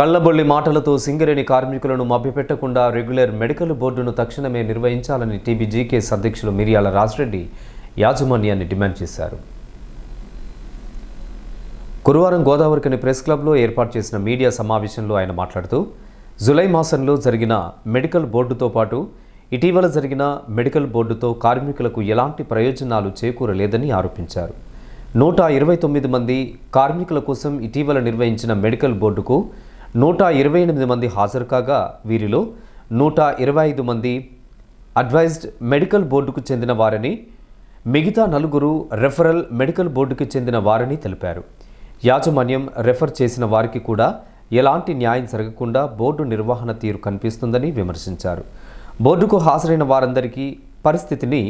కళ్ళబొల్లి మాటలతో సింగరేణి కార్మికులను మభ్యపెట్టకుండా రెగ్యులర్ మెడికల్ బోర్డును తక్షణమే నిర్వహించాలని టీబీజీకేఎస్ అధ్యక్షులు మిరియాల రాజరెడ్డి యాజమాన్యాన్ని డిమాండ్ చేశారు. గురువారం గోదావరికని ప్రెస్ క్లబ్లో ఏర్పాటు చేసిన మీడియా సమావేశంలో ఆయన మాట్లాడుతూ జులై మాసంలో జరిగిన మెడికల్ బోర్డుతో పాటు ఇటీవల జరిగిన మెడికల్ బోర్డుతో కార్మికులకు ఎలాంటి ప్రయోజనాలు చేకూరలేదని ఆరోపించారు. నూట ఇరవై తొమ్మిది మంది కార్మికుల కోసం ఇటీవల నిర్వహించిన మెడికల్ బోర్డుకు నూట ఇరవై ఎనిమిది మంది హాజరు కాగా వీరిలో నూట ఇరవై ఐదు మంది అడ్వైజ్డ్ మెడికల్ బోర్డుకు చెందిన వారని మిగతా నలుగురు రెఫరల్ మెడికల్ బోర్డుకి చెందిన వారని తెలిపారు. యాజమాన్యం రెఫర్ చేసిన వారికి కూడా ఎలాంటి న్యాయం జరగకుండా బోర్డు నిర్వహణ తీరు కనిపిస్తుందని విమర్శించారు. బోర్డుకు హాజరైన వారందరికీ పరిస్థితిని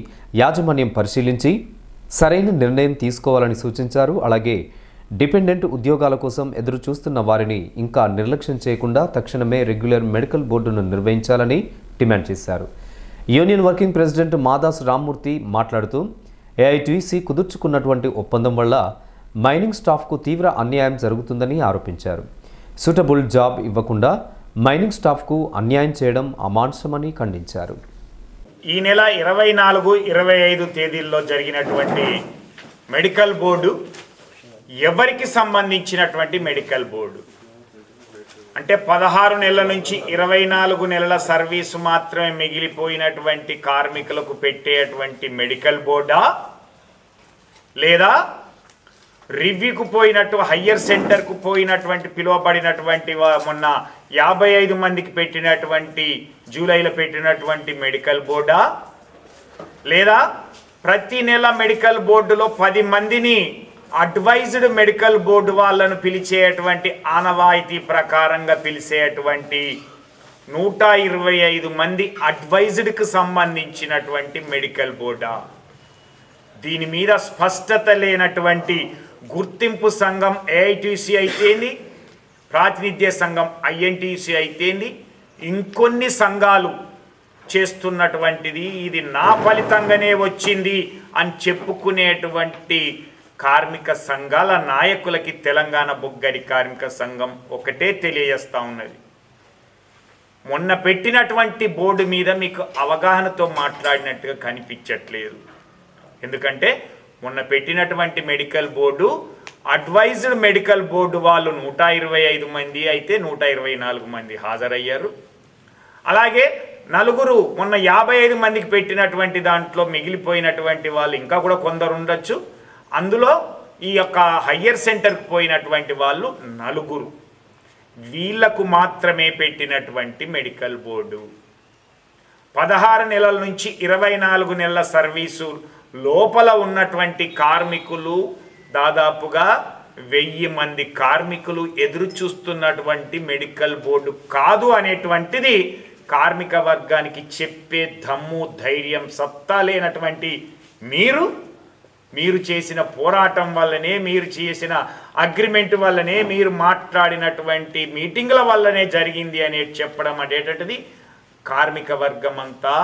యాజమాన్యం పరిశీలించి సరైన నిర్ణయం తీసుకోవాలని సూచించారు. అలాగే డిపెండెంట్ ఉద్యోగాల కోసం ఎదురు చూస్తున్న వారిని ఇంకా నిర్లక్ష్యం చేయకుండా తక్షణమే రెగ్యులర్ మెడికల్ బోర్డును నిర్వహించాలని డిమాండ్ చేశారు. Union working president Madas Rammurthy మాట్లాడుతూ ఏఐటీసీ కుదుర్చుకున్నటువంటి ఒప్పందం వల్ల మైనింగ్ స్టాఫ్కు తీవ్ర అన్యాయం జరుగుతుందని ఆరోపించారు. సూటబుల్ జాబ్ ఇవ్వకుండా మైనింగ్ స్టాఫ్కు అన్యాయం చేయడం అమాంసమని ఖండించారు. ఈ నెల ఇరవై నాలుగు ఇరవై ఐదు తేదీల్లో జరిగినటువంటి మెడికల్ బోర్డు ఎవరికి సంబంధించినటువంటి మెడికల్ బోర్డు? అంటే పదహారు నెలల నుంచి ఇరవై నాలుగు నెలల సర్వీసు మాత్రమే మిగిలిపోయినటువంటి కార్మికులకు పెట్టేటువంటి మెడికల్ బోర్డా? లేదా రివ్యూకు పోయినట్టు హయ్యర్ సెంటర్కు పోయినటువంటి పిలువబడినటువంటి మొన్న యాభై ఐదు మందికి పెట్టినటువంటి జూలైలో పెట్టినటువంటి మెడికల్ బోర్డా? లేదా ప్రతి నెల మెడికల్ బోర్డులో పది మందిని అడ్వైజ్డ్ మెడికల్ బోర్డు వాళ్ళను పిలిచేటువంటి ఆనవాయితీ ప్రకారంగా పిలిచేటువంటి నూట ఇరవై ఐదు మంది అడ్వైజ్డ్కి సంబంధించినటువంటి మెడికల్ బోర్డా? దీని మీద స్పష్టత లేనటువంటి గుర్తింపు సంఘం ఏఐటీసీ అయితేంది ప్రాతినిధ్య సంఘం ఐఎన్టీసీ అయితేంది ఇంకొన్ని సంఘాలు చేస్తున్నటువంటిది ఇది నా ఫలితంగానే వచ్చింది అని చెప్పుకునేటువంటి కార్మిక సంఘాల నాయకులకి తెలంగాణ బొగ్గడి కార్మిక సంఘం ఒకటే తెలియజేస్తా ఉన్నది. మొన్న పెట్టినటువంటి బోర్డు మీద మీకు అవగాహనతో మాట్లాడినట్టుగా కనిపించట్లేదు. ఎందుకంటే మొన్న పెట్టినటువంటి medical board advised medical board వాళ్ళు నూట ఇరవై ఐదు మంది అయితే నూట ఇరవై నాలుగు మంది హాజరయ్యారు. అలాగే నలుగురు మొన్న యాభై ఐదు మందికి పెట్టినటువంటి దాంట్లో మిగిలిపోయినటువంటి వాళ్ళు ఇంకా కూడా కొందరు ఉండొచ్చు. అందులో ఈ యొక్క హయ్యర్ సెంటర్కి పోయినటువంటి వాళ్ళు నలుగురు. వీళ్ళకు మాత్రమే పెట్టినటువంటి మెడికల్ బోర్డు. పదహారు నెలల నుంచి ఇరవై నాలుగు నెలల సర్వీసు లోపల ఉన్నటువంటి కార్మికులు దాదాపుగా వెయ్యి మంది కార్మికులు ఎదురు చూస్తున్నటువంటి మెడికల్ బోర్డు కాదు అనేటువంటిది కార్మిక వర్గానికి చెప్పే దమ్ము ధైర్యం సత్తా లేనటువంటి మీరు మీరు చేసిన పోరాటం వల్లనే మీరు చేసిన అగ్రిమెంట్ వల్లనే మీరు మాట్లాడినటువంటి మీటింగ్ల వల్లనే జరిగింది అనేది చెప్పడం అనేటటువంటిది కార్మిక వర్గం అంతా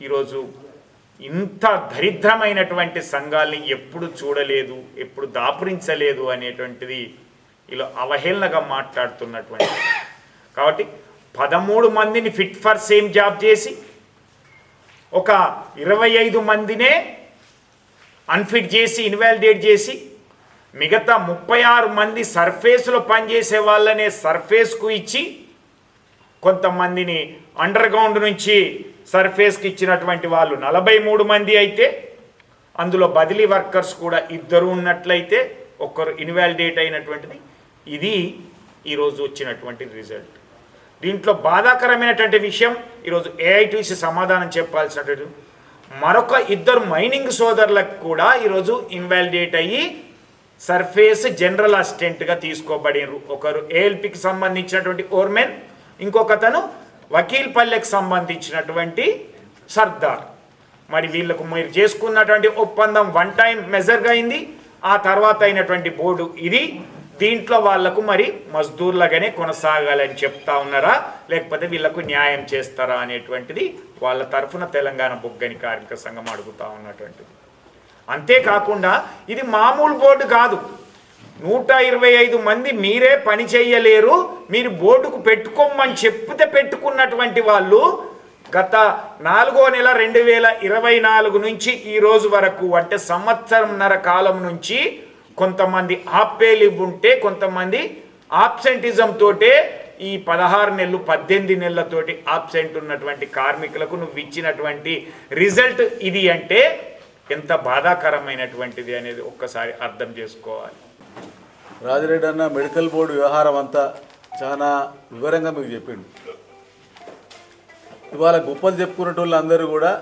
ఈరోజు ఇంత దరిద్రమైనటువంటి సంఘాల్ని ఎప్పుడు చూడలేదు ఎప్పుడు దాపురించలేదు అనేటువంటిది ఇలా అవహేళనగా మాట్లాడుతున్నటువంటి. కాబట్టి పదమూడు మందిని ఫిట్ ఫర్ సేమ్ జాబ్ చేసి ఒక ఇరవై ఐదు మందినే అన్ఫిట్ చేసి ఇన్వాలిడేట్ చేసి మిగతా ముప్పై ఆరు మంది సర్ఫేస్లో పనిచేసే వాళ్ళనే సర్ఫేస్కు ఇచ్చి కొంతమందిని అండర్ గ్రౌండ్ నుంచి సర్ఫేస్కి ఇచ్చినటువంటి వాళ్ళు నలభై మూడు మంది అయితే అందులో బదిలీ వర్కర్స్ కూడా ఇద్దరు ఉన్నట్లయితే ఒక్కరు ఇన్వాలిడేట్ అయినటువంటిది. ఇది ఈరోజు వచ్చినటువంటి రిజల్ట్ దీంట్లో బాధాకరమైనటువంటి విషయం ఈరోజు ఏఐటీసీ సమాధానం చెప్పాల్సినటువంటి మరొక ఇద్దరు మైనింగ్ సోదరులకు కూడా ఈరోజు ఇన్వాలిడేట్ అయ్యి సర్ఫేస్ జనరల్ అసిస్టెంట్గా తీసుకోబడినరు ఒకరు ఏఎల్పికి సంబంధించినటువంటి ఓర్మెన్ ఇంకొకతను వకీల్పల్లెకి సంబంధించినటువంటి సర్దార్. మరి వీళ్ళకు మీరు చేసుకున్నటువంటి ఒప్పందం వన్ టైం మెజర్గా అయింది. ఆ తర్వాత అయినటువంటి బోర్డు ఇది. దీంట్లో వాళ్ళకు మరి మజ్దూర్లగానే కొనసాగాలని చెప్తా ఉన్నారా? లేకపోతే వీళ్ళకు న్యాయం చేస్తారా అనేటువంటిది వాళ్ళ తరఫున తెలంగాణ బొగ్గని కార్మిక సంఘం అడుగుతా ఉన్నటువంటిది. అంతేకాకుండా ఇది మామూలు బోర్డు కాదు. నూట ఇరవై ఐదు మంది మీరే పని చేయలేరు మీరు బోర్డుకు పెట్టుకోమని చెప్తే పెట్టుకున్నటువంటి వాళ్ళు గత నాలుగో నెల రెండు వేల ఇరవై నాలుగు నుంచి ఈ రోజు వరకు అంటే సంవత్సరంన్నర కాలం నుంచి కొంతమంది ఆప్పేలు ఉంటే కొంతమంది ఆబ్సెంటిజం తోటే ఈ పదహారు నెలలు పద్దెనిమిది నెలలతోటి ఆబ్సెంట్ ఉన్నటువంటి కార్మికులకు నువ్వు ఇచ్చినటువంటి రిజల్ట్ ఇది అంటే ఎంత బాధాకరమైనటువంటిది అనేది ఒక్కసారి అర్థం చేసుకోవాలి. రాజిరెడ్డి అన్న మెడికల్ బోర్డు వ్యవహారం అంతా చాలా వివరంగా మీకు చెప్పిండు. ఇవాళ గొప్పలు చెప్పుకునేటోళ్ళు అందరూ కూడా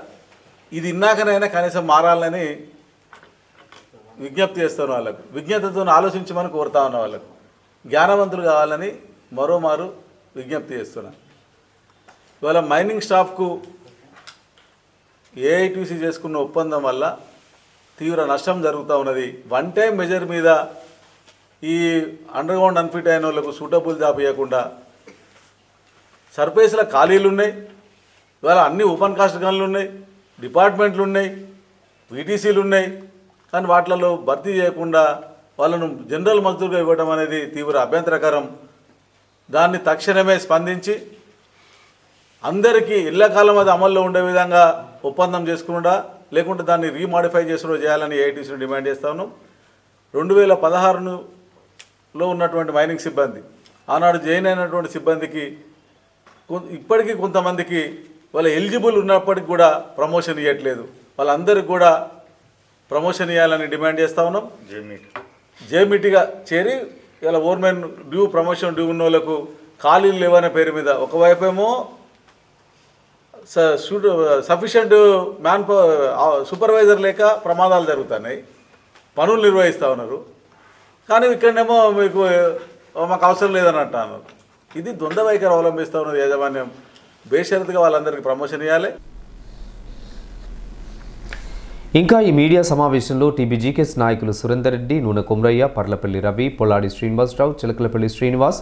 ఇది ఇన్నాకనైనా కనీసం మారాలని విజ్ఞప్తి చేస్తాను వాళ్ళకు. విజ్ఞతతో ఆలోచించమని కోరుతా ఉన్నా వాళ్ళకు. జ్ఞానవంతులు కావాలని మరోమారు విజ్ఞప్తి చేస్తున్నా ఇవాళ మైనింగ్ స్టాఫ్కు ఏఐటీసీ చేసుకున్న ఒప్పందం వల్ల తీవ్ర నష్టం జరుగుతూ ఉన్నది. వన్ టైం మెజర్ మీద ఈ అండర్ గ్రౌండ్ అన్ఫిట్ అయిన వాళ్ళకు సూటబుల్ జాబ్ ఇవ్వకుండా సర్ఫేస్ల ఖాళీలు ఉన్నాయి ఇవాళ అన్ని ఓపెన్ కాస్ట్ గన్లు ఉన్నాయి డిపార్ట్మెంట్లు ఉన్నాయి వీటీసీలు ఉన్నాయి కానీ వాటిలలో భర్తీ చేయకుండా వాళ్ళను జనరల్ మజ్దూరుగా ఇవ్వడం అనేది తీవ్ర అభ్యంతరకరం. దాన్ని తక్షణమే స్పందించి అందరికీ ఇళ్ళ కాలం అది అమల్లో ఉండే విధంగా ఒప్పందం చేసుకుండా లేకుంటే దాన్ని రీమాడిఫై చేసుకుని చేయాలని ఏఐటీసీని డిమాండ్ చేస్తాను రెండు వేల పదహారులో ఉన్నటువంటి మైనింగ్ సిబ్బంది ఆనాడు జాయిన్ అయినటువంటి సిబ్బందికి ఇప్పటికీ కొంతమందికి వాళ్ళ ఎలిజిబుల్ ఉన్నప్పటికి కూడా ప్రమోషన్ ఇవ్వట్లేదు వాళ్ళందరికీ కూడా ప్రమోషన్ ఇవ్వాలని డిమాండ్ చేస్తా ఉన్నాం. జేమిటిగా చేరి ఇలా ఓర్మెన్ డ్యూ ప్రమోషన్ డ్యూ ఉన్న వాళ్ళకు ఖాళీలు లేవనే పేరు మీద ఒకవైపు ఏమో సఫిషియంట్ మ్యాన్ సూపర్వైజర్ లేక ప్రమాదాలు జరుగుతున్నాయి. పనులు నిర్వహిస్తూ ఉన్నారు. కానీ ఇక్కడనేమో మీకు "ఓ, మాకు అవసరం లేదని అంటున్నారు. ఇది ద్వంద్వ వైఖరి అవలంబిస్తూ ఉన్నది యాజమాన్యం. బేషరతుగా వాళ్ళందరికీ ప్రమోషన్ ఇవ్వాలి ఇంకా ఈ మీడియా సమావేశంలో టీబీజీకేఎస్ నాయకులు సురేందర్ రెడ్డి నూనె కుమ్రయ్య పర్లపల్లి రవి పొల్లాడి శ్రీనివాసరావు చిలకలపల్లి శ్రీనివాస్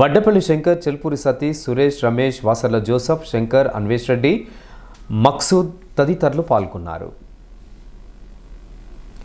వడ్డపల్లి శంకర్ చెల్పూరి సతీష్ సురేష్ రమేష్ వాసర్ల జోసఫ్ శంకర్ అన్వేష్ రెడ్డి మక్సూద్ తదితరులు పాల్గొన్నారు.